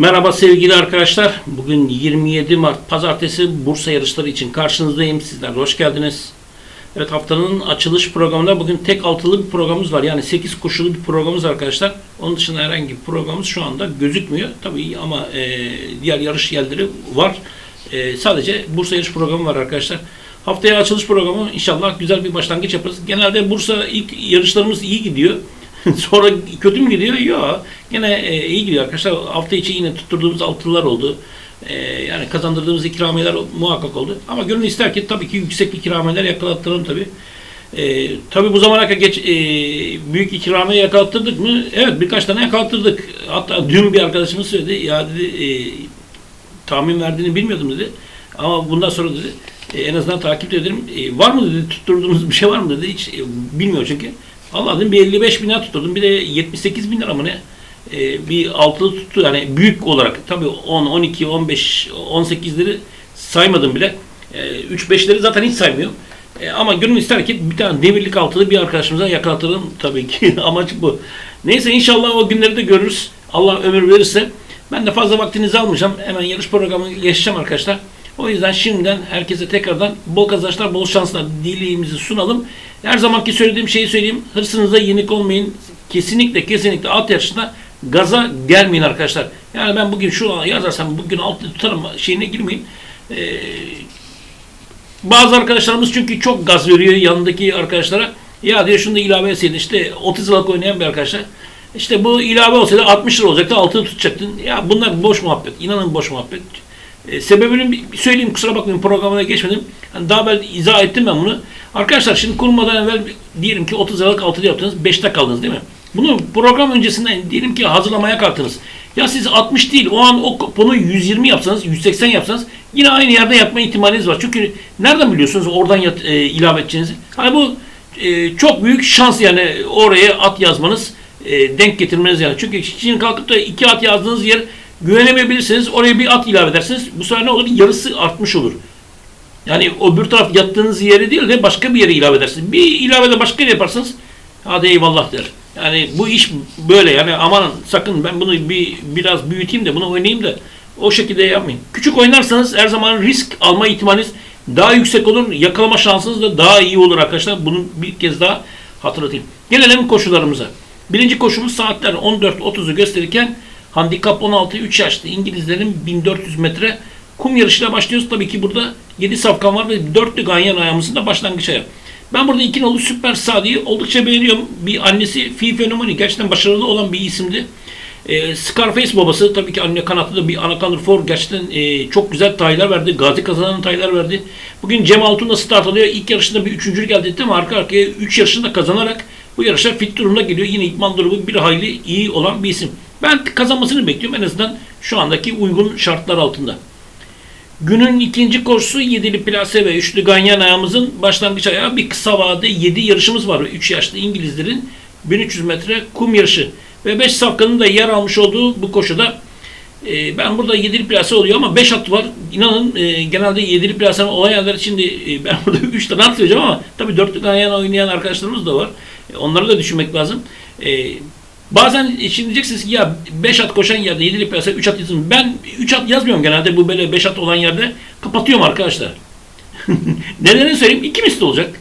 Merhaba sevgili arkadaşlar. Bugün 27 Mart Pazartesi Bursa yarışları için karşınızdayım. Sizler hoş geldiniz. Evet haftanın açılış programında bugün tek altılı bir programımız var. Yani 8 koşulu bir programımız arkadaşlar. Onun dışında herhangi bir programımız şu anda gözükmüyor. Tabii ama e, diğer yarış yerleri var. E, sadece Bursa yarış programı var arkadaşlar. Haftaya açılış programı inşallah güzel bir başlangıç yaparız. Genelde Bursa ilk yarışlarımız iyi gidiyor. Sonra kötü mü gidiyor? Yok. Gene e, iyi gidiyor arkadaşlar. Hafta içi yine tutturduğumuz altılılar oldu. E, yani kazandırdığımız ikramiyeler muhakkak oldu. Ama gönül ister ki tabii ki yüksek ikramiyeler yakalattıralım tabii. E, tabii bu zamana kadar geç, e, büyük ikramiye yakalattırdık mı? Evet birkaç tane yakalattırdık. Hatta dün bir arkadaşımız söyledi. Ya dedi e, tahmin verdiğini bilmiyordum dedi. Ama bundan sonra dedi e, en azından takip ederim. E, var mı dedi tutturduğumuz bir şey var mı dedi. Hiç e, bilmiyor çünkü. Allah bir 55 bin lira tutturdum. Bir de 78 bin lira mı ne? E, bir altılı tuttu. Yani büyük olarak tabii 10, 12, 15, 18'leri saymadım bile. E, 3-5'leri zaten hiç saymıyorum. E, ama gönül ister ki bir tane demirlik altılı bir arkadaşımıza yakalatalım tabii ki. Amaç bu. Neyse inşallah o günleri de görürüz. Allah ömür verirse. Ben de fazla vaktinizi almayacağım. Hemen yarış programı geçeceğim arkadaşlar. O yüzden şimdiden herkese tekrardan bol kazançlar, bol şanslar dileğimizi sunalım. Her zamanki söylediğim şeyi söyleyeyim. Hırsınıza yenik olmayın. Kesinlikle kesinlikle at yarışında gaza gelmeyin arkadaşlar. Yani ben bugün şu yazarsam bugün altı tutarım şeyine girmeyin. Ee, bazı arkadaşlarımız çünkü çok gaz veriyor yanındaki arkadaşlara. Ya diyor şunu da ilave etseydin işte 30 liralık oynayan bir arkadaşlar. İşte bu ilave olsaydı 60 lira olacaktı altını tutacaktın. Ya bunlar boş muhabbet. İnanın boş muhabbet. E, sebebini söyleyeyim kusura bakmayın programına geçmedim. Hani daha ben izah ettim ben bunu. Arkadaşlar şimdi kurulmadan evvel diyelim ki 30 liralık altılı yaptınız 5'te kaldınız değil mi? Bunu program öncesinden diyelim ki hazırlamaya kalktınız. Ya siz 60 değil o an o bunu 120 yapsanız 180 yapsanız yine aynı yerde yapma ihtimaliniz var. Çünkü nereden biliyorsunuz oradan yat, e, ilave edeceğinizi? Hani bu e, çok büyük şans yani oraya at yazmanız e, denk getirmeniz yani. Çünkü şimdi kalkıp da iki at yazdığınız yer güvenemeyebilirsiniz. Oraya bir at ilave edersiniz. Bu sefer ne olur? Yarısı artmış olur. Yani o bir taraf yattığınız yere değil de başka bir yere ilave edersiniz. Bir ilave de başka yere yaparsanız hadi eyvallah der. Yani bu iş böyle yani aman sakın ben bunu bir biraz büyüteyim de bunu oynayayım da o şekilde yapmayın. Küçük oynarsanız her zaman risk alma ihtimaliniz daha yüksek olur. Yakalama şansınız da daha iyi olur arkadaşlar. Bunu bir kez daha hatırlatayım. Gelelim koşularımıza. Birinci koşumuz saatler 14.30'u gösterirken handikap 16 3 yaşlı İngilizlerin 1400 metre kum yarışıyla başlıyoruz. Tabii ki burada 7 safkan var ve 4'lü ganyan ayağımızın da başlangıç ayağı. Ben burada iki nolu Süper Sadi'yi oldukça beğeniyorum. Bir annesi Fi Fenomeni gerçekten başarılı olan bir isimdi. E, Scarface babası tabii ki anne kanatlı da bir Anaconda For gerçekten e, çok güzel taylar verdi. Gazi kazanan taylar verdi. Bugün Cem Altun'da start alıyor. İlk yarışında bir üçüncülük elde etti ama arka arkaya 3 yarışında kazanarak bu yarışa fit durumda geliyor. Yine idman durumu bir hayli iyi olan bir isim. Ben kazanmasını bekliyorum en azından şu andaki uygun şartlar altında. Günün ikinci koşusu yedili plase ve üçlü ganyan ayağımızın başlangıç ayağı bir kısa vade 7 yarışımız var. 3 yaşlı İngilizlerin 1300 metre kum yarışı ve 5 safkanın da yer almış olduğu bu koşuda e, ben burada yedili plase oluyor ama 5 at var. İnanın e, genelde yedili plasenin olan yerler şimdi e, ben burada 3 tane at söyleyeceğim ama tabii dörtlü ganyan oynayan arkadaşlarımız da var. E, onları da düşünmek lazım. E, Bazen şimdi diyeceksiniz ki ya 5 at koşan yerde 7'li plase 3 at yazın. Ben 3 at yazmıyorum genelde bu böyle 5 at olan yerde. Kapatıyorum arkadaşlar. Nedenini söyleyeyim 2 misli olacak.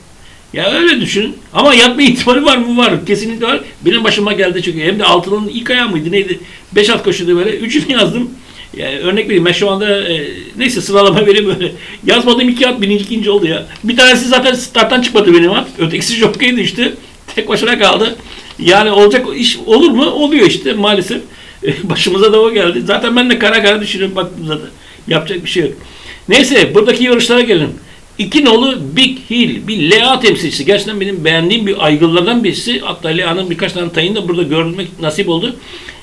Ya öyle düşünün. Ama yatma ihtimali var mı? Var. Kesinlikle var. Benim başıma geldi çünkü. Hem de altının ilk ayağı mıydı neydi? 5 at koşuyordu böyle. 3'ünü yazdım. Yani örnek vereyim ben şu anda e, neyse sıralama vereyim böyle. Yazmadığım iki at birinci ikinci oldu ya. Bir tanesi zaten starttan çıkmadı benim at. Ötekisi jokeydi düştü. Tek başına kaldı. Yani olacak iş olur mu? Oluyor işte maalesef. Başımıza da o geldi. Zaten ben de kara kara düşünüyorum baktım zaten. Yapacak bir şey yok. Neyse buradaki yarışlara gelelim. İki nolu Big Hill bir Lea temsilcisi. Gerçekten benim beğendiğim bir aygıllardan birisi. Hatta Lea'nın birkaç tane tayını da burada görmek nasip oldu.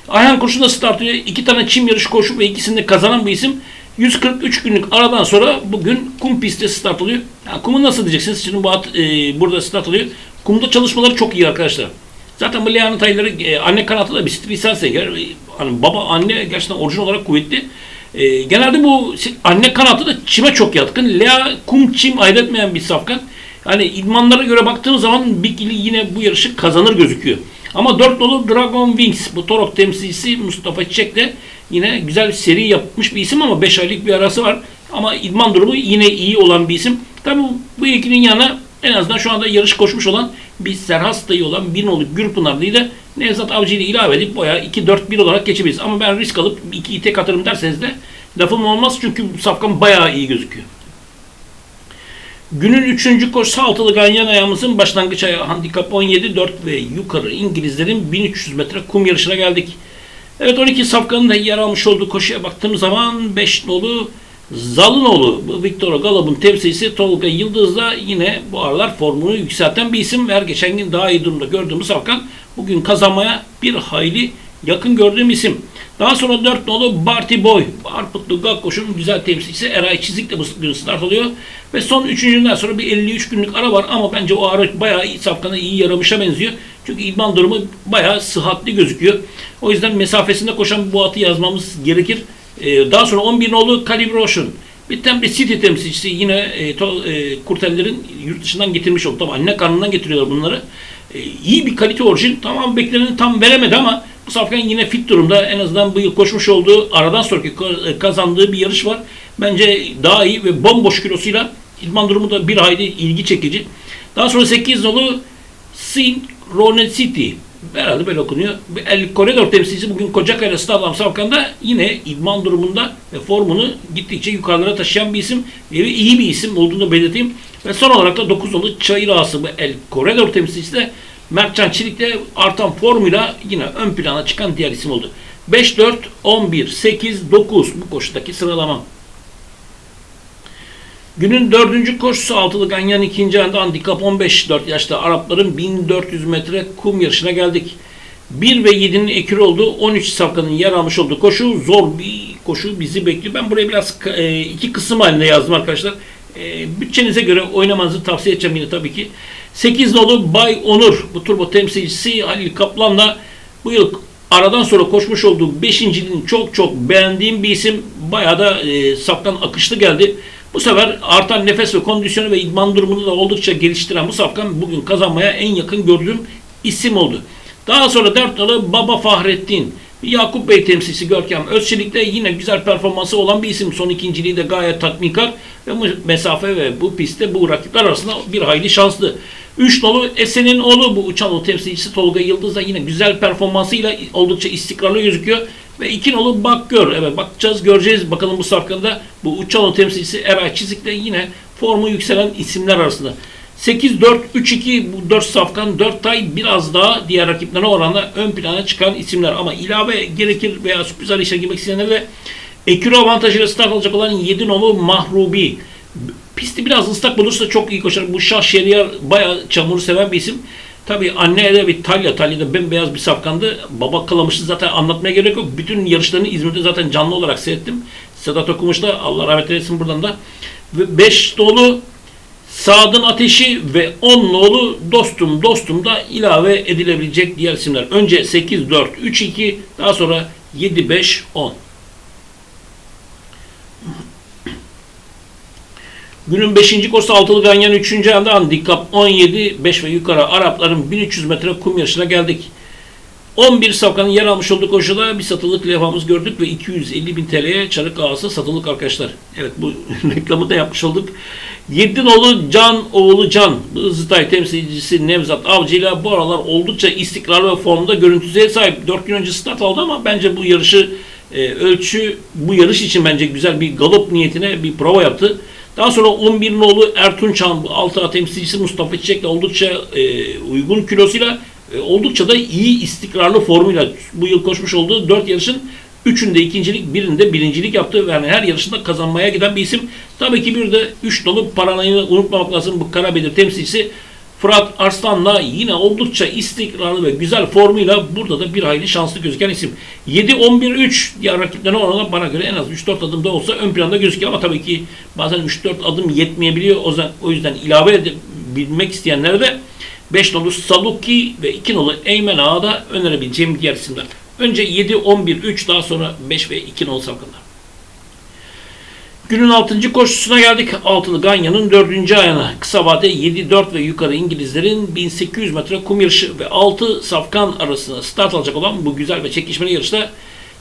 Ayhan koşusunda start ediyor. İki tane çim yarışı koşu ve ikisini de kazanan bir isim. 143 günlük aradan sonra bugün kum pistte start oluyor. Ya, kumu nasıl diyeceksiniz? Şimdi bu at, e, burada start oluyor. Kumda çalışmaları çok iyi arkadaşlar. Zaten bu Lea'nın tayları e, anne kanatı da bir strisel seker. Hani baba anne gerçekten orijinal olarak kuvvetli. E, genelde bu anne kanatı da çime çok yatkın. Lea kum çim ayırt etmeyen bir safkan. Yani idmanlara göre baktığınız zaman Big yine bu yarışı kazanır gözüküyor. Ama 4 nolu Dragon Wings bu Torok temsilcisi Mustafa Çiçek de yine güzel bir seri yapmış bir isim ama 5 aylık bir arası var. Ama idman durumu yine iyi olan bir isim. Tabi bu ikinin yanına en azından şu anda yarış koşmuş olan bir Serhas dayı olan bir nolu Gürpınar dayı da Nevzat Avcı ile ilave edip boya 2-4-1 olarak geçebiliriz. Ama ben risk alıp 2'yi tek atarım derseniz de lafım olmaz çünkü safkan bayağı iyi gözüküyor. Günün üçüncü koşusu altılı ganyan ayağımızın başlangıç ayağı handikap 17, 4 ve yukarı İngilizlerin 1300 metre kum yarışına geldik. Evet 12 safkanın da yer almış olduğu koşuya baktığım zaman 5 nolu Zalınoğlu, Victor Galop'un temsilcisi Tolga Yıldız da yine bu aralar formunu yükselten bir isim her geçen gün daha iyi durumda gördüğümüz Safkan bugün kazanmaya bir hayli yakın gördüğüm isim. Daha sonra 4 nolu Barty Boy, Arputlu Gakkoş'un güzel temsilcisi Eray Çizik de bu gün start alıyor. Ve son üçüncünden sonra bir 53 günlük ara var ama bence o ara bayağı iyi Safkan'a iyi yaramışa benziyor. Çünkü idman durumu bayağı sıhhatli gözüküyor. O yüzden mesafesinde koşan bu atı yazmamız gerekir. Ee, daha sonra 11 nolu Calibration. Bir Temple City temsilcisi yine e, to, e, kurtellerin yurt dışından getirmiş oldu. Tamam anne karnından getiriyorlar bunları. E, iyi bir kalite orijin. Tamam bekleneni tam veremedi ama bu Safkan yine fit durumda. En azından bu yıl koşmuş olduğu aradan sonraki e, kazandığı bir yarış var. Bence daha iyi ve bomboş kilosuyla idman durumu da bir hayli ilgi çekici. Daha sonra 8 nolu Synchronicity City herhalde böyle okunuyor. El Koridor temsilcisi bugün Kocakaya Stadlam Savkan'da yine idman durumunda ve formunu gittikçe yukarılara taşıyan bir isim ve iyi bir isim olduğunu belirteyim. Ve son olarak da 9 nolu Çayır bu El Koridor temsilcisi de Mertcan Çelik'te artan formuyla yine ön plana çıkan diğer isim oldu. 5, 4, 11, 8, 9 bu koşudaki sıralama. Günün dördüncü koşusu altılı ganyan ikinci anda handikap 15 4 yaşta Arapların 1400 metre kum yarışına geldik. 1 ve 7'nin ekür olduğu 13 safkanın yer almış olduğu koşu zor bir koşu bizi bekliyor. Ben buraya biraz e, iki kısım halinde yazdım arkadaşlar. E, bütçenize göre oynamanızı tavsiye edeceğim yine tabii ki. 8 nolu Bay Onur bu turbo temsilcisi Halil Kaplan'la bu yıl aradan sonra koşmuş olduğu 5. çok çok beğendiğim bir isim. Bayağı da e, safkan akışlı geldi. Bu sefer artan nefes ve kondisyonu ve idman durumunu da oldukça geliştiren bu safkan bugün kazanmaya en yakın gördüğüm isim oldu. Daha sonra dört nolu Baba Fahrettin. Yakup Bey temsilcisi Görkem Özçelik'te yine güzel performansı olan bir isim. Son ikinciliği de gayet tatminkar ve bu mesafe ve bu pistte bu rakipler arasında bir hayli şanslı. Üç nolu Esen'in oğlu bu uçan temsilcisi Tolga Yıldız da yine güzel performansıyla oldukça istikrarlı gözüküyor. Ve iki nolu bak gör. Evet bakacağız göreceğiz. Bakalım bu safkanda bu Uçalo temsilcisi Eray Çizik'le yine formu yükselen isimler arasında. 8-4-3-2 bu 4 safkan 4 tay biraz daha diğer rakiplerine oranla ön plana çıkan isimler. Ama ilave gerekir veya sürpriz arayışa girmek isteyenler de ekürü avantajıyla start alacak olan 7 nolu Mahrubi. Pisti biraz ıslak bulursa çok iyi koşar. Bu Şah Şeriyar bayağı çamuru seven bir isim. Tabii anne de bir Talya. Talya'da bembeyaz bir safkandı. Baba Kalamış'ı zaten anlatmaya gerek yok. Bütün yarışlarını İzmir'de zaten canlı olarak seyrettim. Sedat Okumuş da Allah rahmet eylesin buradan da. Ve 5 dolu Sadın Ateşi ve 10 nolu Dostum Dostum da ilave edilebilecek diğer isimler. Önce 8 4 3 2 daha sonra 7 5 10. Günün 5. koşusu altılı ganyan 3. anda handikap 17 5 ve yukarı Arapların 1300 metre kum yarışına geldik. 11 safkanın yer almış olduğu koşuda bir satılık levhamız gördük ve 250 bin TL'ye çarık ağası satılık arkadaşlar. Evet bu reklamı da yapmış olduk. 7 nolu Can oğlu Can Zıtay temsilcisi Nevzat Avcı ile bu aralar oldukça istikrarlı ve formda görüntüsüye sahip. 4 gün önce start aldı ama bence bu yarışı e, ölçü bu yarış için bence güzel bir galop niyetine bir prova yaptı. Daha sonra 11 nolu Ertun Çam 6 temsilcisi Mustafa Çiçek'le oldukça e, uygun kilosuyla e, oldukça da iyi istikrarlı formuyla bu yıl koşmuş olduğu 4 yarışın Üçünde ikincilik, birinde birincilik yaptı. Yani her yarışında kazanmaya giden bir isim. Tabii ki bir de 3 dolu Paranay'ı unutmamak lazım. Bu Karabedir temsilcisi Fırat Arslan'la yine oldukça istikrarlı ve güzel formuyla burada da bir hayli şanslı gözüken isim. 7-11-3 diğer rakiplerine oranla bana göre en az 3-4 adımda olsa ön planda gözüküyor ama tabii ki bazen 3-4 adım yetmeyebiliyor. O yüzden, o yüzden ilave edebilmek isteyenlere de 5 nolu Saluki ve 2 nolu Eymen Ağa'da da önerebileceğim diğer isimler. Önce 7, 11, 3 daha sonra 5 ve 2 nolu safkanlar. Günün 6. koşusuna geldik. Altılı Ganya'nın 4. ayağına. Kısa vade 7-4 ve yukarı İngilizlerin 1800 metre kum yarışı ve 6 safkan arasında start alacak olan bu güzel ve çekişmeli yarışta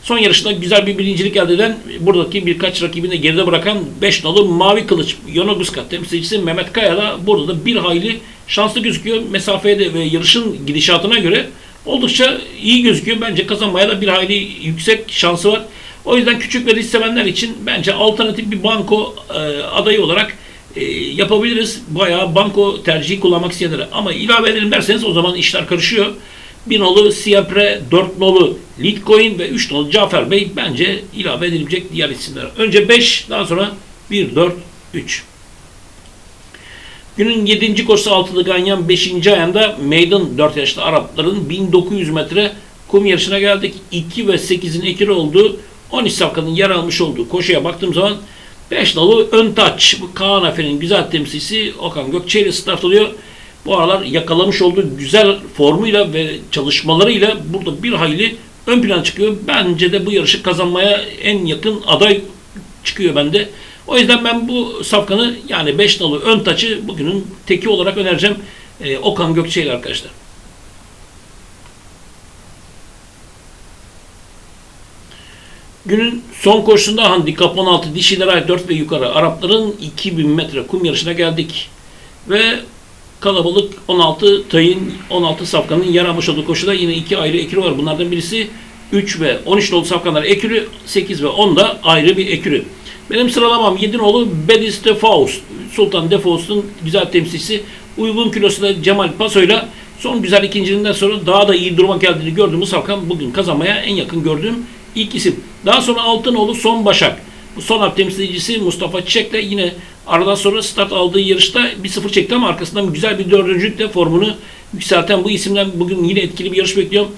son yarışta güzel bir birincilik elde eden buradaki birkaç rakibini de geride bırakan 5 nolu Mavi Kılıç Yonaguska temsilcisi Mehmet Kaya da burada da bir hayli şanslı gözüküyor. Mesafeye de ve yarışın gidişatına göre oldukça iyi gözüküyor. Bence kazanmaya da bir hayli yüksek şansı var. O yüzden küçük ve risk sevenler için bence alternatif bir banko e, adayı olarak e, yapabiliriz. Bayağı banko tercihi kullanmak isteyenlere. Ama ilave edelim derseniz o zaman işler karışıyor. 1 nolu Siempre, 4 nolu Litecoin ve 3 nolu Cafer Bey bence ilave edilecek diğer isimler. Önce 5, daha sonra 1, 4, 3. Günün 7. koşusu altılı Ganyan 5. ayında Maiden 4 yaşlı Arapların 1900 metre kum yarışına geldik. 2 ve 8'in ekiri olduğu 13 safkanın yer almış olduğu koşuya baktığım zaman 5 nolu ön taç. Bu Kaan Efe'nin güzel temsilcisi Okan Gökçe ile start oluyor. Bu aralar yakalamış olduğu güzel formuyla ve çalışmalarıyla burada bir hayli ön plan çıkıyor. Bence de bu yarışı kazanmaya en yakın aday çıkıyor bende. O yüzden ben bu safkanı yani 5 nolu ön taçı bugünün teki olarak önereceğim. Ee, Okan Gökçe ile arkadaşlar. Günün son koşusunda handikap 16 dişilere ait 4 ve yukarı Arapların 2000 metre kum yarışına geldik. Ve kalabalık 16 tayın 16 safkanın yer almış olduğu koşuda yine iki ayrı ekürü var. Bunlardan birisi 3 ve 13 nolu safkanlar ekürü, 8 ve 10 da ayrı bir ekürü. Benim sıralamam 7 nolu Bedis de Faust. Sultan de Faust'un güzel temsilcisi. Uygun kilosunda Cemal Paso'yla son güzel ikinciliğinden sonra daha da iyi duruma geldiğini gördüğümüz Safkan bugün kazanmaya en yakın gördüğüm ilk isim. Daha sonra Altınoğlu Son Başak. Bu son harf temsilcisi Mustafa Çiçek'le yine aradan sonra start aldığı yarışta 1-0 çekti ama arkasından güzel bir dördüncülükle formunu yükselten bu isimden bugün yine etkili bir yarış bekliyorum.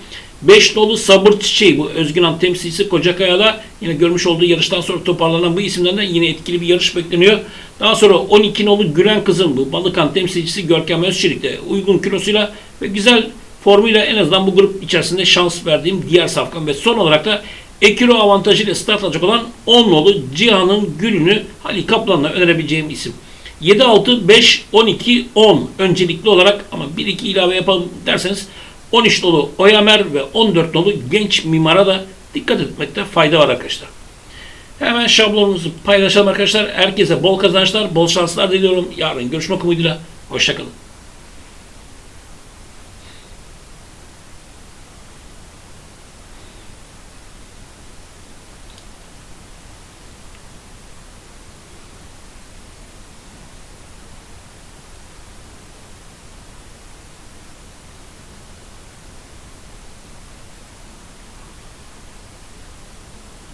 5 nolu Sabır Çiçeği bu Özgün Han temsilcisi Kocakaya'da yine görmüş olduğu yarıştan sonra toparlanan bu isimden de yine etkili bir yarış bekleniyor. Daha sonra 12 nolu Gülen Kızım bu Balıkan temsilcisi Görkem Özçelik'te uygun kilosuyla ve güzel formuyla en azından bu grup içerisinde şans verdiğim diğer safkan ve son olarak da Ekiro avantajıyla start alacak olan 10 nolu Cihan'ın Gül'ünü Halil Kaplan'la önerebileceğim isim. 7, 6, 5, 12, 10 öncelikli olarak ama 1-2 ilave yapalım derseniz 13 nolu Oyamer ve 14 nolu Genç Mimar'a da dikkat etmekte fayda var arkadaşlar. Hemen şablonumuzu paylaşalım arkadaşlar. Herkese bol kazançlar, bol şanslar diliyorum. Yarın görüşmek umuduyla. Hoşçakalın.